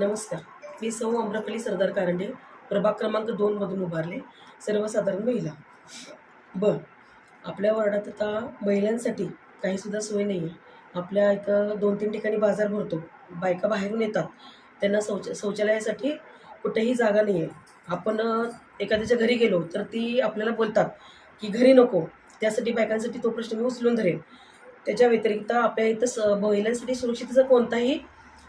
नमस्कार. मी सौ अम्रपली सरदार कारंडे प्रभाग क्रमांक दोनमधून उभारले सर्वसाधारण महिला. बर आपल्या वार्डात आता महिलांसाठी काहीसुद्धा सोय नाही आहे आपल्या इथं दोन तीन ठिकाणी बाजार भरतो. बायका बाहेरून येतात. त्यांना शौच शौचालयासाठी कुठेही जागा नाही आहे आपण एखाद्याच्या घरी गेलो तर ती आपल्याला बोलतात की घरी नको. त्यासाठी बायकांसाठी तो प्रश्न मी उचलून धरेन. त्याच्या व्यतिरिक्त आपल्या इथं स महिलांसाठी सुरक्षितेचा कोणताही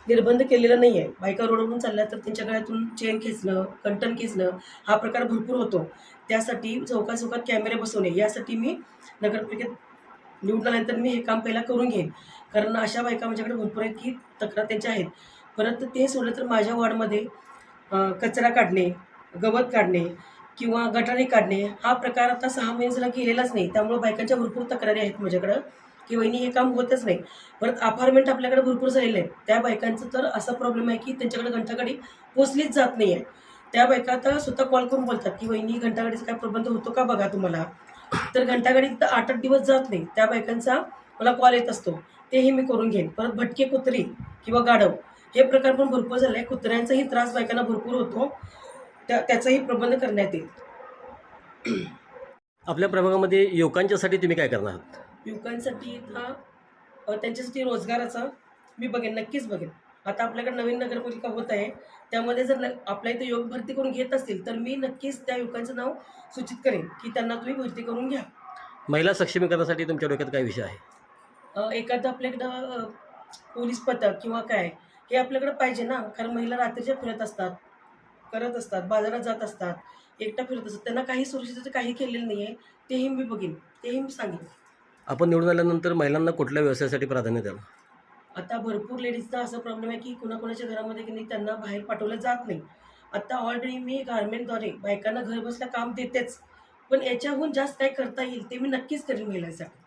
निर्बंध केलेला नाही आहे बायका रोडवरून चालल्या तर त्यांच्या गळ्यातून चेन खेचणं कंटन खेचणं हा प्रकार भरपूर होतो. त्यासाठी चौका चौकात कॅमेरे बसवणे यासाठी मी नगरपालिकेत निवडून आल्यानंतर मी हे काम पहिला करून घेईन. कारण अशा बायका माझ्याकडे भरपूर आहेत की तक्रार त्यांच्या आहेत. परत ते सोडलं तर माझ्या वॉर्डमध्ये कचरा काढणे गवत काढणे किंवा गटारे काढणे हा प्रकार आता सहा महिने झाला केलेलाच नाही. त्यामुळे बायकांच्या भरपूर तक्रारी आहेत माझ्याकडं. की वहिनी हे काम होतच नाही. परत अपार्टमेंट आपल्याकडे भरपूर झालेले आहेत. त्या बायकांचं तर असा प्रॉब्लेम आहे की त्यांच्याकडे घंटागाडी पोचलीच जात नाही आहे त्या बायका आता स्वतः कॉल करून बोलतात की वहिनी घंटागाडीचा काय प्रबंध होतो का बघा तुम्हाला? तर घंटागाडी तर आठ आठ दिवस जात नाही. त्या बायकांचा मला कॉल येत असतो. तेही मी करून घेईन. परत भटके कुत्री किंवा गाढव हे प्रकार पण भरपूर झाले आहे कुत्र्यांचाही त्रास बायकांना भरपूर होतो. त्या त्याचाही प्रबंध करण्यात येईल. आपल्या प्रभागामध्ये युवकांच्यासाठी तुम्ही काय करणार आहात? युवकांसाठी हा त्यांच्यासाठी रोजगाराचा मी बघेन नक्कीच बघेन. आता आपल्याकडे नवीन नगरपालिका होत आहे त्यामध्ये जर न आपल्या इथे योग भरती करून घेत असतील तर मी नक्कीच त्या युवकांचं नाव सूचित करेन की त्यांना तुम्ही भरती करून घ्या. महिला सक्षमीकरणासाठी तुमच्या डोक्यात काय विषय आहे? एखादं आपल्याकडं पोलीस पथक किंवा काय हे आपल्याकडं पाहिजे ना कारण महिला रात्रीच्या फिरत असतात करत असतात बाजारात जात असतात एकटा फिरत असतात त्यांना काही सुरक्षितेचं काही केलेलं नाही आहे तेही मी बघीन तेही मी सांगेन. आपण निवडून आल्यानंतर महिलांना कुठल्या व्यवसायासाठी प्राधान्य द्याल? आता भरपूर लेडीजचा असा प्रॉब्लेम आहे की कुणाकुणाच्या घरामध्ये की नाही त्यांना बाहेर पाठवलं जात नाही. आता ऑलरेडी मी गारमेंटद्वारे बायकांना घर बसल्या काम देतेच. पण याच्याहून जास्त काय करता येईल ते मी नक्कीच करेन महिलांसाठी